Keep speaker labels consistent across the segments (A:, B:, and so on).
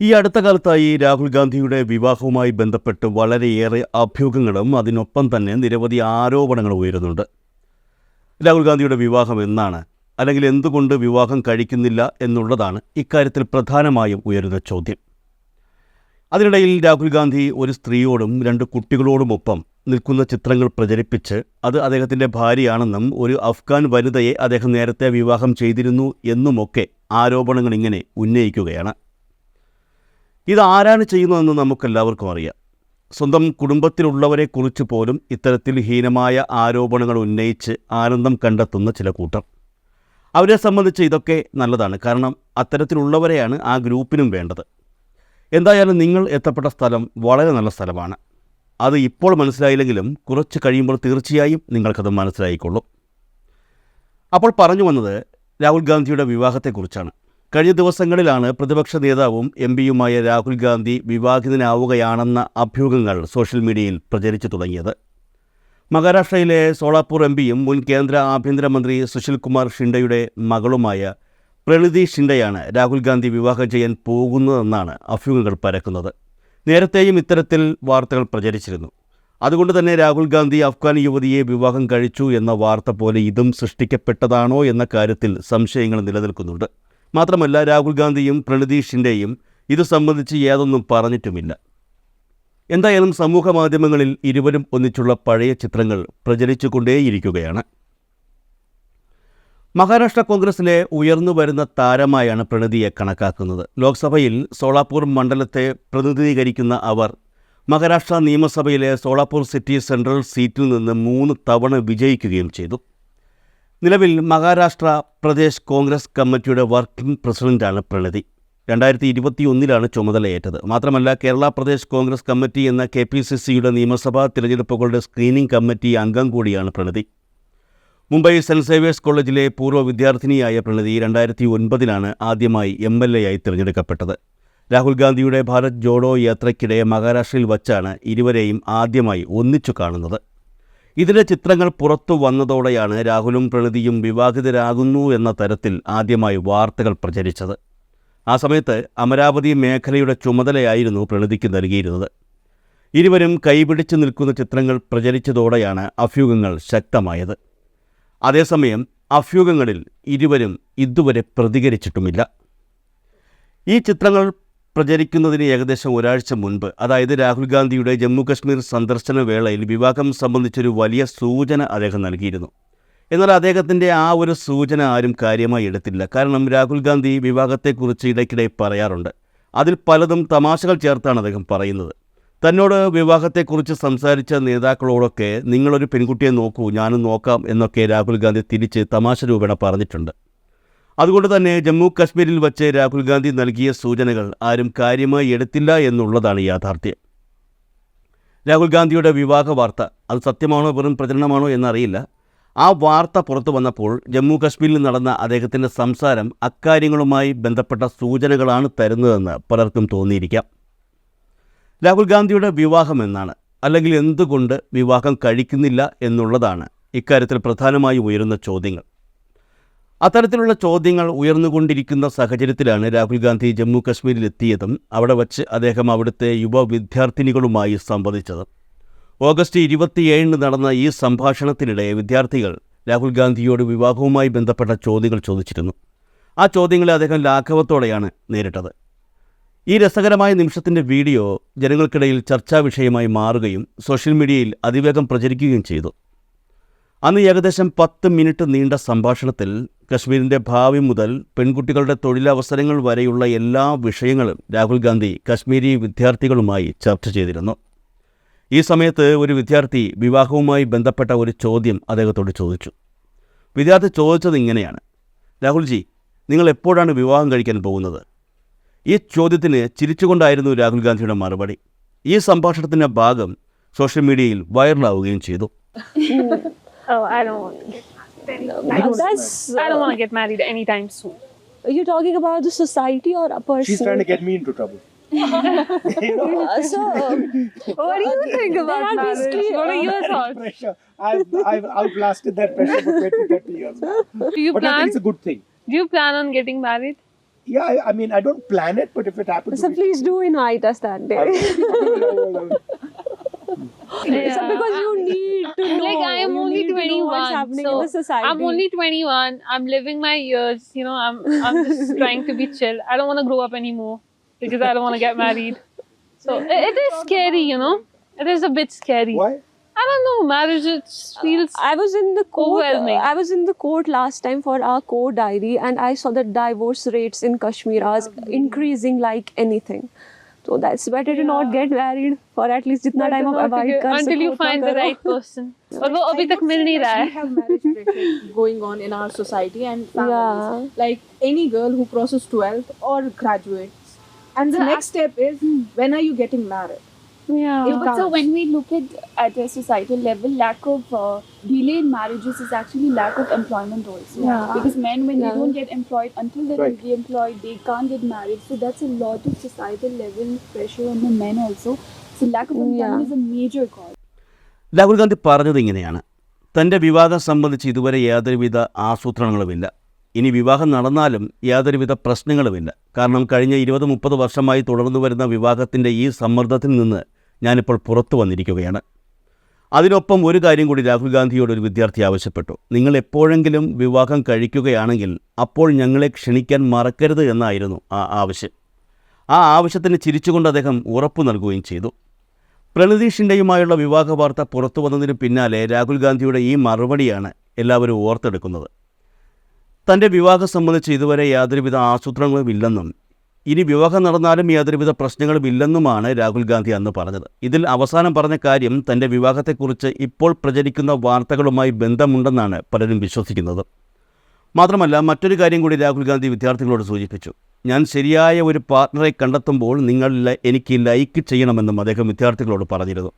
A: ഈ അടുത്ത കാലത്തായി രാഹുൽ ഗാന്ധിയുടെ വിവാഹവുമായി ബന്ധപ്പെട്ട് വളരെയേറെ അഭ്യൂഹങ്ങളും അതിനൊപ്പം തന്നെ നിരവധി ആരോപണങ്ങളും ഉയരുന്നുണ്ട്. രാഹുൽ ഗാന്ധിയുടെ വിവാഹം എന്നാണ് അല്ലെങ്കിൽ എന്തുകൊണ്ട് വിവാഹം കഴിക്കുന്നില്ല എന്നുള്ളതാണ് ഇക്കാര്യത്തിൽ പ്രധാനമായും ഉയരുന്ന ചോദ്യം. അതിനിടയിൽ രാഹുൽ ഗാന്ധി ഒരു സ്ത്രീയോടും രണ്ട് കുട്ടികളോടുമൊപ്പം നിൽക്കുന്ന ചിത്രങ്ങൾ പ്രചരിപ്പിച്ച് അത് അദ്ദേഹത്തിന്റെ ഭാര്യയാണെന്നും ഒരു അഫ്ഗാൻ വനിതയെ അദ്ദേഹം നേരത്തെ വിവാഹം ചെയ്തിരുന്നു എന്നുമൊക്കെ ആരോപണങ്ങൾ ഇങ്ങനെ ഉന്നയിക്കുകയാണ്. ഇത് ആരാണ് ചെയ്യുന്നതെന്ന് നമുക്കെല്ലാവർക്കും അറിയാം. സ്വന്തം കുടുംബത്തിലുള്ളവരെ കുറിച്ച് പോലും ഇത്തരത്തിൽ ഹീനമായ ആരോപണങ്ങൾ ഉന്നയിച്ച് ആനന്ദം കണ്ടെത്തുന്ന ചില കൂട്ടർ. അവരെ സംബന്ധിച്ച് ഇതൊക്കെ നല്ലതാണ്. കാരണം അത്തരത്തിലുള്ളവരെയാണ് ആ ഗ്രൂപ്പിനും വേണ്ടത്. എന്തായാലും നിങ്ങൾ എത്തപ്പെട്ട സ്ഥലം വളരെ നല്ല സ്ഥലമാണ്. അത് ഇപ്പോൾ മനസ്സിലായില്ലെങ്കിലും കുറച്ച് കഴിയുമ്പോൾ തീർച്ചയായും നിങ്ങൾക്കത് മനസ്സിലായിക്കൊള്ളും. അപ്പോൾ പറഞ്ഞു വന്നത് രാഹുൽ ഗാന്ധിയുടെ വിവാഹത്തെക്കുറിച്ചാണ്. കഴിഞ്ഞ ദിവസങ്ങളിലാണ് പ്രതിപക്ഷ നേതാവും എം പിയുമായ രാഹുൽ ഗാന്ധി വിവാഹിതനാവുകയാണെന്ന അഭ്യൂഹങ്ങൾ സോഷ്യൽ മീഡിയയിൽ പ്രചരിച്ചു തുടങ്ങിയത്. മഹാരാഷ്ട്രയിലെ സോളാപൂർ എം പിയും മുൻ കേന്ദ്ര ആഭ്യന്തരമന്ത്രി സുശീൽ കുമാർ ഷിൻഡയുടെ മകളുമായ പ്രണിതി ഷിൻഡയാണ് രാഹുൽ ഗാന്ധി വിവാഹം ചെയ്യാൻ പോകുന്നതെന്നാണ് അഭ്യൂഹങ്ങൾ പരക്കുന്നത്. നേരത്തെയും ഇത്തരത്തിൽ വാർത്തകൾ പ്രചരിച്ചിരുന്നു. അതുകൊണ്ട് തന്നെ രാഹുൽ ഗാന്ധി അഫ്ഗാൻ യുവതിയെ വിവാഹം കഴിച്ചു എന്ന വാർത്ത പോലെ ഇതും സൃഷ്ടിക്കപ്പെട്ടതാണോ എന്ന കാര്യത്തിൽ സംശയങ്ങൾ നിലനിൽക്കുന്നുണ്ട്. മാത്രമല്ല രാഹുൽ ഗാന്ധിയും പ്രണിതീഷിന്റെയും ഇതു സംബന്ധിച്ച് യാതൊന്നും പറഞ്ഞിട്ടുമില്ല. എന്തായാലും സമൂഹ മാധ്യമങ്ങളിൽ ഇരുവരും ഒന്നിച്ചുള്ള പഴയ ചിത്രങ്ങൾ പ്രചരിച്ചുകൊണ്ടേയിരിക്കുകയാണ്. മഹാരാഷ്ട്ര കോൺഗ്രസിലെ ഉയർന്നു വരുന്ന താരമായാണ് പ്രണതിയെ കണക്കാക്കുന്നത്. ലോക്സഭയിൽ സോളാപൂർ മണ്ഡലത്തെ പ്രതിനിധീകരിക്കുന്ന അവർ മഹാരാഷ്ട്ര നിയമസഭയിലെ സോളാപൂർ സിറ്റി സെൻട്രൽ സീറ്റിൽ നിന്ന് മൂന്ന് തവണ വിജയിക്കുകയും ചെയ്തു. നിലവിൽ മഹാരാഷ്ട്ര പ്രദേശ് കോൺഗ്രസ് കമ്മിറ്റിയുടെ വർക്കിംഗ് പ്രസിഡന്റാണ് പ്രണതി. രണ്ടായിരത്തി ഇരുപത്തി ഒന്നിലാണ് ചുമതലയേറ്റത്. മാത്രമല്ല കേരള പ്രദേശ് കോൺഗ്രസ് കമ്മിറ്റി എന്ന കെ പി സി സിയുടെ നിയമസഭാ തിരഞ്ഞെടുപ്പുകളുടെ സ്ക്രീനിംഗ് കമ്മിറ്റി അംഗം കൂടിയാണ് പ്രണതി. മുംബൈ സെന്റ് സേവിയേഴ്സ് കോളേജിലെ പൂർവ വിദ്യാർത്ഥിനിയായ പ്രണതി രണ്ടായിരത്തി ഒൻപതിലാണ് ആദ്യമായി എം എൽ എ ആയി തിരഞ്ഞെടുക്കപ്പെട്ടത്. രാഹുൽ ഗാന്ധിയുടെ ഭാരത് ജോഡോ യാത്രയ്ക്കിടെ മഹാരാഷ്ട്രയിൽ വച്ചാണ് ഇരുവരെയും ആദ്യമായി ഒന്നിച്ചു കാണുന്നത്. ഇതിലെ ചിത്രങ്ങൾ പുറത്തു വന്നതോടെയാണ് രാഹുലും പ്രണതിയും വിവാഹിതരാകുന്നു എന്ന തരത്തിൽ ആദ്യമായി വാർത്തകൾ പ്രചരിച്ചത്. ആ സമയത്ത് അമരാവതി മേഖലയുടെ ചുമതലയായിരുന്നു പ്രണതിക്ക് നൽകിയിരുന്നത്. ഇരുവരും കൈപിടിച്ചു നിൽക്കുന്ന ചിത്രങ്ങൾ പ്രചരിച്ചതോടെയാണ് അഭ്യൂഹങ്ങൾ ശക്തമായത്. അതേസമയം അഭ്യൂഹങ്ങളിൽ ഇരുവരും ഇതുവരെ പ്രതികരിച്ചിട്ടുമില്ല. ഈ ചിത്രങ്ങൾ പ്രചരിക്കുന്നതിന് ഏകദേശം ഒരാഴ്ച മുൻപ് അതായത് രാഹുൽ ഗാന്ധിയുടെ ജമ്മു കശ്മീർ സന്ദർശന വേളയിൽ വിവാഹം സംബന്ധിച്ചൊരു വലിയ സൂചന അദ്ദേഹം നൽകിയിരുന്നു. എന്നാൽ അദ്ദേഹത്തിന്റെ ആ ഒരു സൂചന ആരും കാര്യമായി എടുത്തില്ല. കാരണം രാഹുൽ ഗാന്ധി വിവാഹത്തെക്കുറിച്ച് ഇടയ്ക്കിടെ പറയാറുണ്ട്. അതിൽ പലതും തമാശകൾ ചേർത്താണ് അദ്ദേഹം പറയുന്നത്. തന്നോട് വിവാഹത്തെക്കുറിച്ച് സംസാരിച്ച നേതാക്കളോടൊക്കെ നിങ്ങളൊരു പെൺകുട്ടിയെ നോക്കൂ ഞാനും നോക്കാം എന്നൊക്കെ രാഹുൽ ഗാന്ധി തിരിച്ച് തമാശ രൂപേണ പറഞ്ഞിട്ടുണ്ട്. അതുകൊണ്ട് തന്നെ ജമ്മു കശ്മീരിൽ വച്ച് രാഹുൽ ഗാന്ധി നൽകിയ സൂചനകൾ ആരും കാര്യമായി എടുത്തില്ല എന്നുള്ളതാണ് യാഥാർത്ഥ്യം. രാഹുൽ ഗാന്ധിയുടെ വിവാഹ വാർത്ത അത് സത്യമാണോ വെറും പ്രചരണമാണോ എന്നറിയില്ല. ആ വാർത്ത പുറത്തു വന്നപ്പോൾ ജമ്മു കശ്മീരിൽ നടന്ന അദ്ദേഹത്തിന്റെ സംസാരം അക്കാര്യങ്ങളുമായി ബന്ധപ്പെട്ട സൂചനകളാണ് തരുന്നതെന്ന് പലർക്കും തോന്നിയിരിക്കാം. രാഹുൽ ഗാന്ധിയുടെ വിവാഹം എന്നാണ് അല്ലെങ്കിൽ എന്തുകൊണ്ട് വിവാഹം കഴിക്കുന്നില്ല എന്നുള്ളതാണ് ഇക്കാര്യത്തിൽ പ്രധാനമായി ഉയരുന്ന ചോദ്യങ്ങൾ. അത്തരത്തിലുള്ള ചോദ്യങ്ങൾ ഉയർന്നുകൊണ്ടിരിക്കുന്ന സാഹചര്യത്തിലാണ് രാഹുൽ ഗാന്ധി ജമ്മു കശ്മീരിൽ എത്തിയതും അവിടെ വച്ച് അദ്ദേഹം അവിടുത്തെ യുവ വിദ്യാർത്ഥിനികളുമായി സംവദിച്ചത്. ഓഗസ്റ്റ് ഇരുപത്തിയേഴിന് നടന്ന ഈ സംഭാഷണത്തിനിടെ വിദ്യാർത്ഥികൾ രാഹുൽ ഗാന്ധിയോട് വിവാഹവുമായി ബന്ധപ്പെട്ട ചോദ്യങ്ങൾ ചോദിച്ചിരുന്നു. ആ ചോദ്യങ്ങളെ അദ്ദേഹം ലാഘവത്തോടെയാണ് നേരിട്ടത്. ഈ രസകരമായ നിമിഷത്തിന്റെ വീഡിയോ ജനങ്ങൾക്കിടയിൽ ചർച്ചാ വിഷയമായി മാറുകയും സോഷ്യൽ മീഡിയയിൽ അതിവേഗം പ്രചരിക്കുകയും ചെയ്തു. അന്ന് ഏകദേശം പത്ത് മിനിറ്റ് നീണ്ട സംഭാഷണത്തിൽ കശ്മീരിന്റെ ഭാവി മുതൽ പെൺകുട്ടികളുടെ തൊഴിലവസരങ്ങൾ വരെയുള്ള എല്ലാ വിഷയങ്ങളും രാഹുൽ ഗാന്ധി കശ്മീരി വിദ്യാർത്ഥികളുമായി ചർച്ച ചെയ്തിരുന്നു. ഈ സമയത്ത് ഒരു വിദ്യാർത്ഥി വിവാഹവുമായി ബന്ധപ്പെട്ട ഒരു ചോദ്യം അദ്ദേഹത്തോട് ചോദിച്ചു. വിദ്യാർത്ഥി ചോദിച്ചത് ഇങ്ങനെയാണ്. രാഹുൽജി നിങ്ങൾ എപ്പോഴാണ് വിവാഹം കഴിക്കാൻ പോകുന്നത്? ഈ ചോദ്യത്തിന് ചിരിച്ചുകൊണ്ടായിരുന്നു രാഹുൽ ഗാന്ധിയുടെ മറുപടി. ഈ സംഭാഷണത്തിന്റെ ഭാഗം സോഷ്യൽ മീഡിയയിൽ വൈറലാവുകയും ചെയ്തു.
B: Oh, I don't want to get married.
C: That's.
B: I don't want to get married anytime soon.
C: Are you talking about the society or a person?
D: She's trying to get me into trouble.
C: Uh, so,
B: What do you think about
C: are
B: marriage? What are
C: uh,
B: your thoughts?
D: pressure. I've, I've outlasted that pressure for 20, 30 years now.
B: Do you
D: But I think
B: plan?
D: it's a good thing.
B: Do you plan on getting married?
D: Yeah, I, I mean, I don't plan it, but if it happens,
C: So please do invite us that day.
B: Yeah.
C: So because you need to know.
B: like 21,
C: happening
B: so
C: in the society.
B: I'm only 21. I'm living my years. You know, I'm I'm just trying to be chill. I don't want to grow up anymore because I don't want to get married. So it, it is scary, you know. It is a bit scary.
D: why?
B: I don't know. Marriage it feels.
C: I was in the court. I was in the court last time for our court diary, and I saw the divorce rates in Kashmir are increasing like anything. So that's better to not get married for at least जितना time आप avoid कर
B: until you
C: सको उतना
B: find the
C: करो.
B: right person. और वो अभी तक मिल नहीं रहा
E: we
B: है.
E: have marriage pressure going on in our society and families.
C: Yeah.
E: Like any girl who crosses 12th or graduates. And the next step is when are you getting married?
B: Yeah.
E: It
F: But so when we look at at a societal level, lack of uh, delay in marriages is actually lack of employment also.
B: Yeah.
F: Because men, when
C: Yeah.
F: they don't get employed until they're
D: Right.
F: re-employed, they can't get married. So that's a lot of societal level pressure on the men also. So lack of employment
C: Yeah.
F: is a major cause.
A: Rahul Gandhi പറഞ്ഞത് ഇങ്ങനെയാണ് തന്റെ വിവാഹം സംബന്ധിച്ച് ഇതുവരെ യാതൊരുവിധ ആസൂത്രണങ്ങളുമില്ല ഇനി വിവാഹം നടന്നാലും യാതൊരുവിധ പ്രശ്നങ്ങളുമില്ല കാരണം കഴിഞ്ഞ ഇരുപത് മുപ്പത് വർഷമായി തുടർന്നു വരുന്ന വിവാഹത്തിന്റെ ഈ സമ്മർദ്ദത്തിൽ നിന്ന് ഞാനിപ്പോൾ പുറത്തു വന്നിരിക്കുകയാണ്. അതിനൊപ്പം ഒരു കാര്യം കൂടി രാഹുൽ ഗാന്ധിയോട് ഒരു വിദ്യാർത്ഥി ആവശ്യപ്പെട്ടു. നിങ്ങൾ എപ്പോഴെങ്കിലും വിവാഹം കഴിക്കുകയാണെങ്കിൽ അപ്പോൾ ഞങ്ങളെ ക്ഷണിക്കാൻ മറക്കരുത് എന്നായിരുന്നു ആ ആവശ്യം. ആ ആവശ്യത്തിന് ചിരിച്ചുകൊണ്ട് അദ്ദേഹം ഉറപ്പു നൽകുകയും ചെയ്തു. പ്രണതി ഷിൻഡയുമായുള്ള വിവാഹ വാർത്ത പുറത്തു വന്നതിന് പിന്നാലെ രാഹുൽ ഗാന്ധിയുടെ ഈ മറുപടിയാണ് എല്ലാവരും ഓർത്തെടുക്കുന്നത്. തന്റെ വിവാഹം സംബന്ധിച്ച് ഇതുവരെ യാതൊരുവിധ ആസൂത്രണങ്ങളും ഇല്ലെന്നും ഇനി വിവാഹം നടന്നാലും യാതൊരുവിധ പ്രശ്നങ്ങളും ഇല്ലെന്നുമാണ് രാഹുൽ ഗാന്ധി അന്ന് പറഞ്ഞത്. ഇതിൽ അവസാനം പറഞ്ഞ കാര്യം തന്റെ വിവാഹത്തെക്കുറിച്ച് ഇപ്പോൾ പ്രചരിക്കുന്ന വാർത്തകളുമായി ബന്ധമുണ്ടെന്നാണ് പലരും വിശ്വസിക്കുന്നത്. മാത്രമല്ല മറ്റൊരു കാര്യം കൂടി രാഹുൽ ഗാന്ധി വിദ്യാർത്ഥികളോട് സൂചിപ്പിച്ചു. ഞാൻ ശരിയായ ഒരു പാർട്ട്ണറെ കണ്ടെത്തുമ്പോൾ നിങ്ങൾ എനിക്ക് ലൈക്ക് ചെയ്യണമെന്നും അദ്ദേഹം വിദ്യാർത്ഥികളോട് പറഞ്ഞിരുന്നു.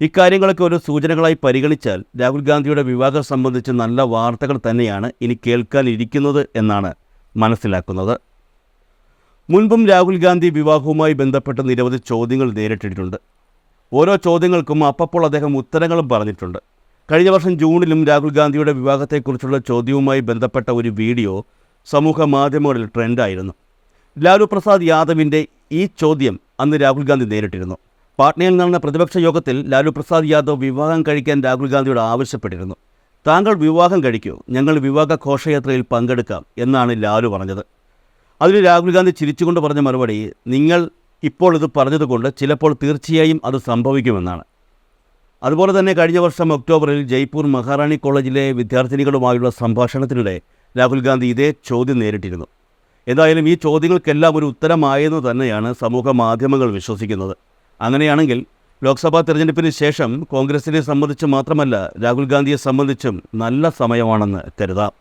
A: ഇക്കാര്യങ്ങളൊക്കെ ഒരു സൂചനകളായി പരിഗണിച്ചാൽ രാഹുൽ ഗാന്ധിയുടെ വിവാഹം സംബന്ധിച്ച് നല്ല വാർത്തകൾ തന്നെയാണ് ഇനി കേൾക്കാനിരിക്കുന്നത് എന്നാണ് മനസ്സിലാക്കുന്നത്. മുൻപും രാഹുൽ ഗാന്ധി വിവാഹവുമായി ബന്ധപ്പെട്ട നിരവധി ചോദ്യങ്ങൾ നേരിട്ടിട്ടുണ്ട്. ഓരോ ചോദ്യങ്ങൾക്കും അപ്പപ്പോൾ അദ്ദേഹം ഉത്തരങ്ങളും പറഞ്ഞിട്ടുണ്ട്. കഴിഞ്ഞ വർഷം ജൂണിലും രാഹുൽ ഗാന്ധിയുടെ വിവാഹത്തെക്കുറിച്ചുള്ള ചോദ്യവുമായി ബന്ധപ്പെട്ട ഒരു വീഡിയോ സമൂഹ മാധ്യമങ്ങളിൽ ട്രെൻഡായിരുന്നു. ലാലു പ്രസാദ് യാദവിന്റെ ഈ ചോദ്യം അന്ന് രാഹുൽ ഗാന്ധി നേരിട്ടിരുന്നു. പാട്നയിൽ നടന്ന പ്രതിപക്ഷ യോഗത്തിൽ ലാലു പ്രസാദ് യാദവ് വിവാഹം കഴിക്കാൻ രാഹുൽ ഗാന്ധിയോട് ആവശ്യപ്പെട്ടിരുന്നു. താങ്കൾ വിവാഹം കഴിക്കൂ. ഞങ്ങൾ വിവാഹ ഘോഷയാത്രയിൽ പങ്കെടുക്കാം എന്നാണ് ലാലു പറഞ്ഞത്. അതിന് രാഹുൽ ഗാന്ധി ചിരിച്ചുകൊണ്ട് പറഞ്ഞ മറുപടി നിങ്ങൾ ഇപ്പോൾ ഇത് പറഞ്ഞതുകൊണ്ട് ചിലപ്പോൾ തീർച്ചയായും അത് സംഭവിക്കുമെന്നാണ്. അതുപോലെ തന്നെ കഴിഞ്ഞ വർഷം ഒക്ടോബറിൽ ജയ്പൂർ മഹാറാണി കോളേജിലെ വിദ്യാർത്ഥിനികളുമായുള്ള സംഭാഷണത്തിനിടെ രാഹുൽ ഗാന്ധി ഇതേ ചോദ്യം നേരിട്ടിരുന്നു. എന്തായാലും ഈ ചോദ്യങ്ങൾക്കെല്ലാം ഒരു ഉത്തരമായെന്ന് തന്നെയാണ് സമൂഹ മാധ്യമങ്ങൾ വിശ്വസിക്കുന്നത്. അങ്ങനെയാണെങ്കിൽ ലോക്സഭാ തെരഞ്ഞെടുപ്പിന് ശേഷം കോൺഗ്രസിനെ സംബന്ധിച്ച് മാത്രമല്ല രാഹുൽ ഗാന്ധിയെ സംബന്ധിച്ചും നല്ല സമയമാണെന്ന് കരുതാം.